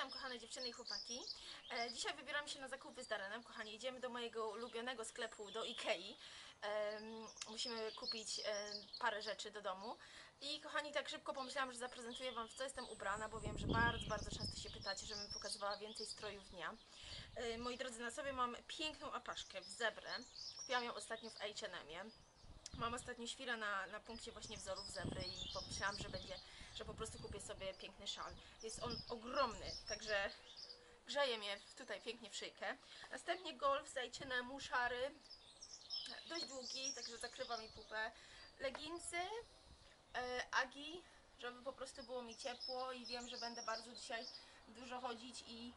Witam kochane dziewczyny i chłopaki. E, dzisiaj wybieramy się na zakupy z Darenem. Kochani, idziemy do mojego ulubionego sklepu, do Ikei. Em, musimy kupić e, parę rzeczy do domu. I kochani, tak szybko pomyślałam, że zaprezentuję Wam w co jestem ubrana, bo wiem, że bardzo, bardzo często się pytacie, żebym pokazywała więcej strojów dnia. E, moi drodzy, na sobie mam piękną apaszkę w zebrę. Kupiłam ją ostatnio w H&M-ie. Mam ostatnio świrę na, na punkcie właśnie wzorów zebry i pomyślałam, że będzie, że po prostu kupię sobie piękny szal. Jest on ogromny, także grzeje mnie tutaj pięknie w szyjkę. Następnie golf z H&M, szary, dość długi, także zakrywa mi pupę. Leginsy, e, agi, żeby po prostu było mi ciepło i wiem, że będę bardzo dzisiaj dużo chodzić i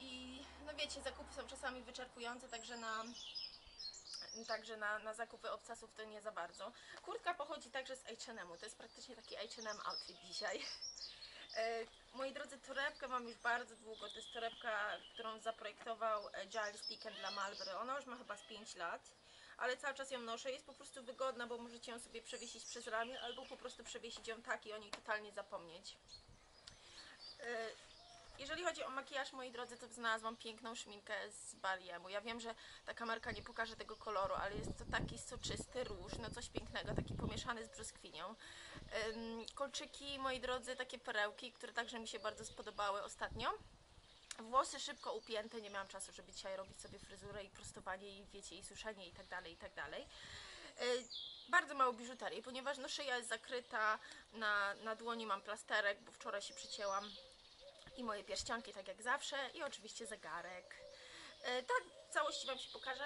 i no wiecie, zakupy są czasami wyczerpujące, także na Także na, na zakupy obcasów to nie za bardzo. Kurtka pochodzi także z H&M-u. To jest praktycznie taki H&M outfit dzisiaj. E, moi drodzy, torebkę mam już bardzo długo. To jest torebka, którą zaprojektował e, Giles Deacon dla Marlboro. Ona już ma chyba z 5 lat, ale cały czas ją noszę. Jest po prostu wygodna, bo możecie ją sobie przewiesić przez ramię, albo po prostu przewiesić ją tak i o niej totalnie zapomnieć. Jeżeli chodzi o makijaż, moi drodzy, to znalazłam piękną szminkę z Baliemu. Ja wiem, że ta kamerka nie pokaże tego koloru, ale jest to taki soczysty róż, no coś pięknego, taki pomieszany z brzoskwinią. Kolczyki, moi drodzy, takie perełki, które także mi się bardzo spodobały ostatnio. Włosy szybko upięte, nie miałam czasu, żeby dzisiaj robić sobie fryzurę i prostowanie i wiecie, i suszenie i tak dalej, i tak dalej. Yy, Bardzo mało biżuterii, ponieważ no, szyja jest zakryta, na, na dłoni mam plasterek, bo wczoraj się przycięłam i moje pierścionki, tak jak zawsze, i oczywiście zegarek. E, tak, całości Wam się pokażę.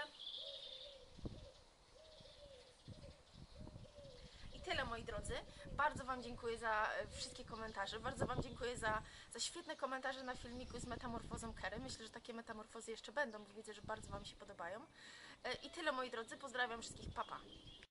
I tyle moi drodzy. Bardzo Wam dziękuję za e, wszystkie komentarze. Bardzo Wam dziękuję za, za świetne komentarze na filmiku z metamorfozą Kery. Myślę, że takie metamorfozy jeszcze będą, bo widzę, że bardzo Wam się podobają. E, I tyle moi drodzy. Pozdrawiam wszystkich. Papa. Pa.